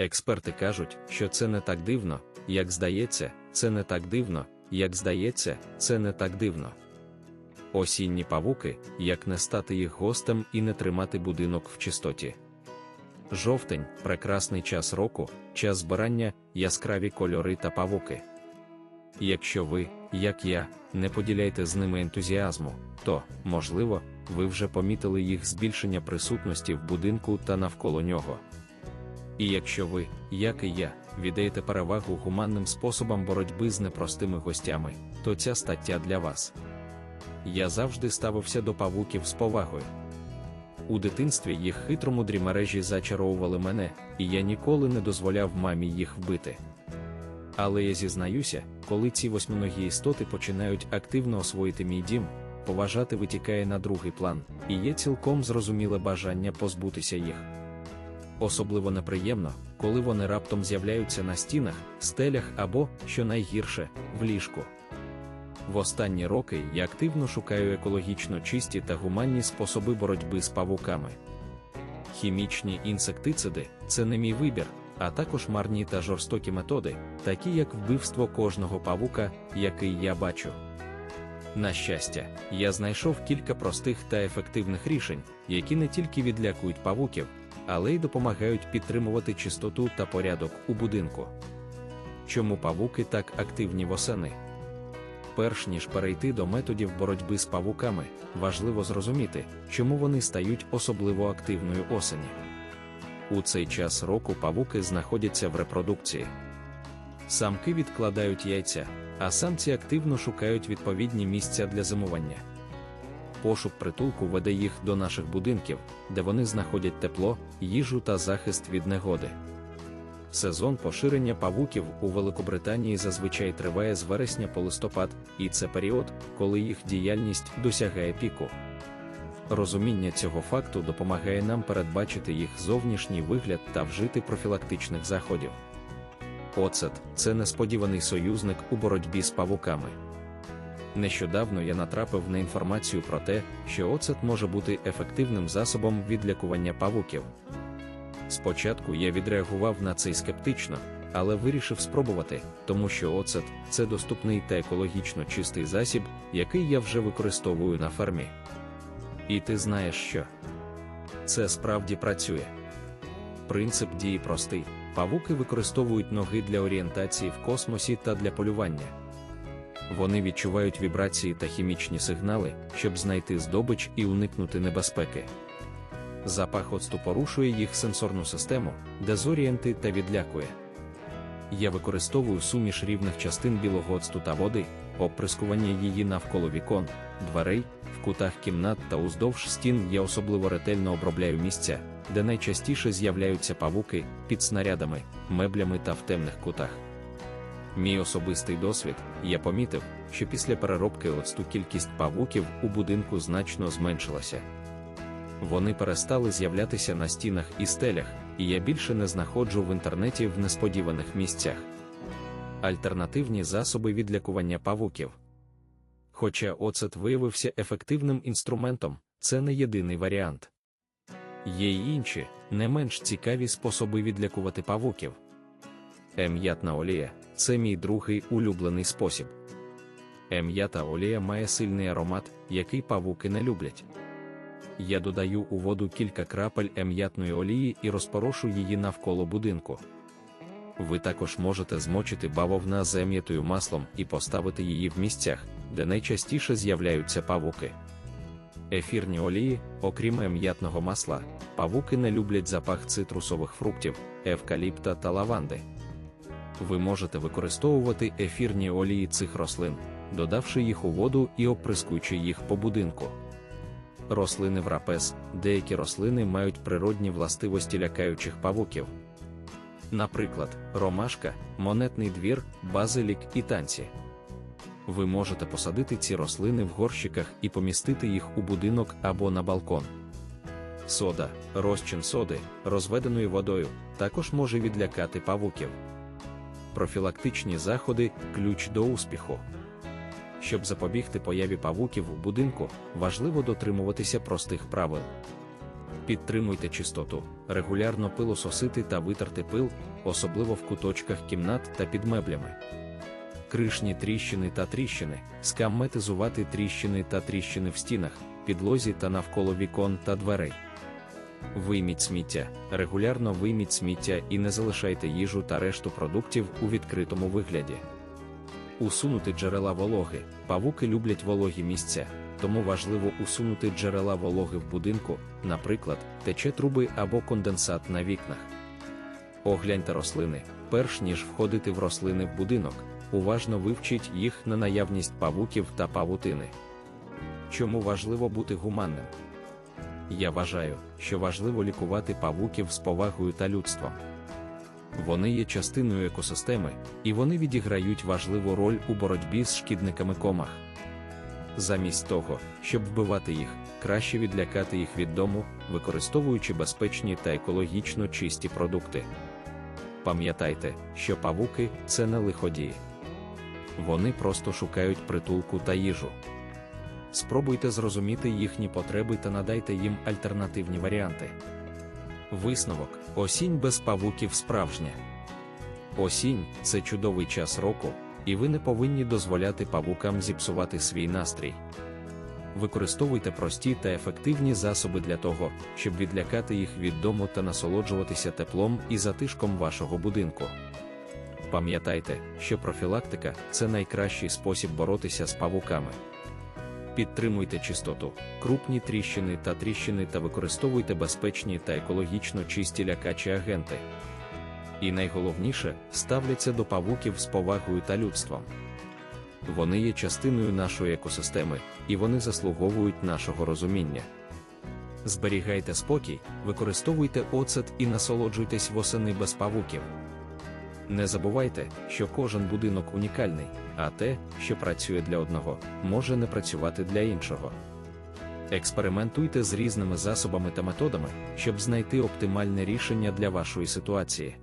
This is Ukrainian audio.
Експерти кажуть, що це не так дивно, як здається, це не так дивно, як здається, це не так дивно. Осінні павуки, як не стати їх гостем і не тримати будинок в чистоті. Жовтень прекрасний час року, час збирання, яскраві кольори та павуки. Якщо ви, як я, не поділяєте з ними ентузіазму, то, можливо, ви вже помітили їх збільшення присутності в будинку та навколо нього. І якщо ви, як і я, віддаєте перевагу гуманним способам боротьби з непростими гостями, то ця стаття для вас. Я завжди ставився до павуків з повагою. У дитинстві їх хитромудрі мережі зачаровували мене, і я ніколи не дозволяв мамі їх вбити. Але я зізнаюся, коли ці восьминогі істоти починають активно освоїти мій дім, поважати витікає на другий план, і є цілком зрозуміле бажання позбутися їх. Особливо неприємно, коли вони раптом з'являються на стінах, стелях або, що найгірше, в ліжку. В останні роки я активно шукаю екологічно чисті та гуманні способи боротьби з павуками. Хімічні інсектициди це не мій вибір, а також марні та жорстокі методи, такі як вбивство кожного павука, який я бачу. На щастя, я знайшов кілька простих та ефективних рішень, які не тільки відлякують павуків, але й допомагають підтримувати чистоту та порядок у будинку. Чому павуки так активні восени? Перш ніж перейти до методів боротьби з павуками, важливо зрозуміти, чому вони стають особливо активною осені. У цей час року павуки знаходяться в репродукції. Самки відкладають яйця, а самці активно шукають відповідні місця для зимування. Пошук притулку веде їх до наших будинків, де вони знаходять тепло, їжу та захист від негоди. Сезон поширення павуків у Великобританії зазвичай триває з вересня по листопад, і це період, коли їх діяльність досягає піку. Розуміння цього факту допомагає нам передбачити їх зовнішній вигляд та вжити профілактичних заходів. Оцет це несподіваний союзник у боротьбі з павуками. Нещодавно я натрапив на інформацію про те, що оцет може бути ефективним засобом відлякування павуків. Спочатку я відреагував на це скептично, але вирішив спробувати, тому що оцет це доступний та екологічно чистий засіб, який я вже використовую на фермі. І ти знаєш що? Це справді працює. Принцип дії простий: павуки використовують ноги для орієнтації в космосі та для полювання. Вони відчувають вібрації та хімічні сигнали, щоб знайти здобич і уникнути небезпеки. Запах оцту порушує їх сенсорну систему, дезорієнти та відлякує. Я використовую суміш рівних частин білого оцту та води, оприскування її навколо вікон, дверей, в кутах кімнат та уздовж стін я особливо ретельно обробляю місця, де найчастіше з'являються павуки під снарядами, меблями та в темних кутах. Мій особистий досвід, я помітив, що після переробки оцту кількість павуків у будинку значно зменшилася. Вони перестали з'являтися на стінах і стелях, і я більше не знаходжу в інтернеті в несподіваних місцях. Альтернативні засоби відлякування павуків. Хоча оцет виявився ефективним інструментом, це не єдиний варіант. Є й інші, не менш цікаві способи відлякувати павуків. Ем'ятна олія це мій другий улюблений спосіб. Ем'ята олія має сильний аромат, який павуки не люблять. Я додаю у воду кілька крапель ем'ятної олії і розпорошу її навколо будинку. Ви також можете змочити бавовна з ем'ятою маслом і поставити її в місцях, де найчастіше з'являються павуки. Ефірні олії, окрім ем'ятного масла, павуки не люблять запах цитрусових фруктів, евкаліпта та лаванди. Ви можете використовувати ефірні олії цих рослин, додавши їх у воду і оприскуючи їх по будинку. Рослини врапес, деякі рослини мають природні властивості лякаючих павуків. Наприклад, ромашка, монетний двір, базилік і танці. Ви можете посадити ці рослини в горщиках і помістити їх у будинок або на балкон. Сода, розчин соди, розведеною водою, також може відлякати павуків. Профілактичні заходи ключ до успіху. Щоб запобігти появі павуків у будинку, важливо дотримуватися простих правил. Підтримуйте чистоту, регулярно пилососити та витерти пил, особливо в куточках кімнат та під меблями. Кришні тріщини та тріщини, скамметизувати тріщини та тріщини в стінах, підлозі та навколо вікон та дверей. Вийміть сміття, регулярно вийміть сміття і не залишайте їжу та решту продуктів у відкритому вигляді. Усунути джерела вологи. Павуки люблять вологі місця, тому важливо усунути джерела вологи в будинку, наприклад, тече труби або конденсат на вікнах. Огляньте рослини, перш ніж входити в рослини в будинок, уважно вивчіть їх на наявність павуків та павутини. Чому важливо бути гуманним? Я вважаю, що важливо лікувати павуків з повагою та людством. Вони є частиною екосистеми, і вони відіграють важливу роль у боротьбі з шкідниками комах. Замість того, щоб вбивати їх, краще відлякати їх від дому, використовуючи безпечні та екологічно чисті продукти. Пам'ятайте, що павуки це не лиходії. Вони просто шукають притулку та їжу. Спробуйте зрозуміти їхні потреби та надайте їм альтернативні варіанти. Висновок: осінь без павуків справжня. Осінь це чудовий час року, і ви не повинні дозволяти павукам зіпсувати свій настрій. Використовуйте прості та ефективні засоби для того, щоб відлякати їх від дому та насолоджуватися теплом і затишком вашого будинку. Пам'ятайте, що профілактика це найкращий спосіб боротися з павуками. Підтримуйте чистоту, крупні тріщини та тріщини та використовуйте безпечні та екологічно чисті лякачі агенти. І найголовніше, ставляться до павуків з повагою та людством. Вони є частиною нашої екосистеми, і вони заслуговують нашого розуміння. Зберігайте спокій, використовуйте оцет і насолоджуйтесь восени без павуків. Не забувайте, що кожен будинок унікальний, а те, що працює для одного, може не працювати для іншого. Експериментуйте з різними засобами та методами, щоб знайти оптимальне рішення для вашої ситуації.